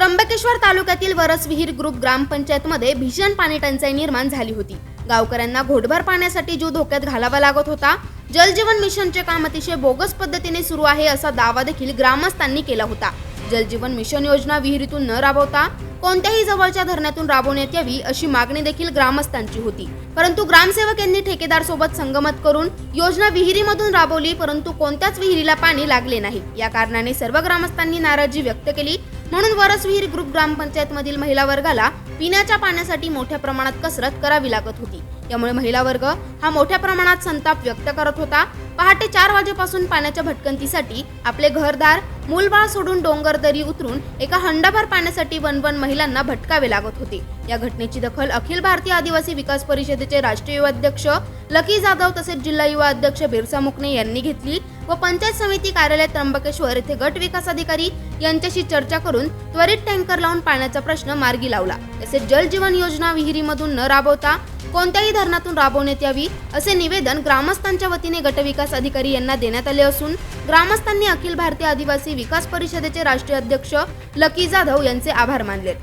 त्र्यंबकेश्वर तालुक्यातील वरसविहीर ग्रुप ग्रामपंचायतमध्ये भीषण पाणी टंचाई निर्माण झाली होती. गावकऱ्यांना घोटभर पाण्यासाठी जीव धोक्यात घालावा लागत होता जलजीवन मिशनचे काम अतिशय बोगस पद्धतीने सुरू आहे असा दावा देखील ग्रामस्थांनी केला होता. जलजीवन मिशन योजना विहिरीतून न राबवता कोणत्याही जवळच्या धरणातून राबवण्यात यावी अशी मागणी देखील ग्रामस्थांची होती. परंतु ग्रामसेवक यांनी ठेकेदार सोबत संगमत करून योजना विहिरीमधून राबवली परंतु कोणत्याच विहिरीला पाणी लागले नाही. या कारणाने सर्व ग्रामस्थांनी नाराजी व्यक्त केली. म्हणून वरसविहीर ग्रुप ग्रामपंचायतमधील महिला वर्गाला पिण्याच्या पाण्यासाठी मोठ्या प्रमाणात कसरत करावी लागत होती. यामुळे महिला वर्ग हा मोठ्या प्रमाणात संताप व्यक्त करत होता. पहाटे चार वाजेपासून पाण्याच्या भटकंतीसाठी आपले घरदार मूलबाळ सोडून डोंगर दरी उतरून एका हंडाभर पाण्यासाठी वन वन महिलांना भटकावे लागत होते. या घटनेची दखल अखिल भारतीय आदिवासी विकास परिषदेचे राष्ट्रीय युवा अध्यक्ष लकी जाधव तसेच जिल्हा युवा अध्यक्ष बिरसा मुकणे यांनी घेतली व पंचायत समिती कार्यालय त्र्यंबकेश्वर येथे गट विकास अधिकारी यांच्याशी चर्चा करून त्वरित टँकर लावून पाण्याचा प्रश्न मार्गी लावला. तसेच जल जीवन योजना विहिरीमधून न राबवता कोणत्याही धरणातून राबवण्यात यावी असे निवेदन ग्रामस्थांच्या वतीने गटविकास अधिकारी यांना देण्यात आले असून ग्रामस्थांनी अखिल भारतीय आदिवासी विकास परिषदेचे राष्ट्रीय अध्यक्ष लकी जाधव यांचे आभार मानले.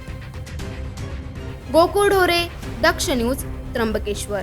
गोकुळ ढोरे दक्ष न्यूज त्र्यंबकेश्वर.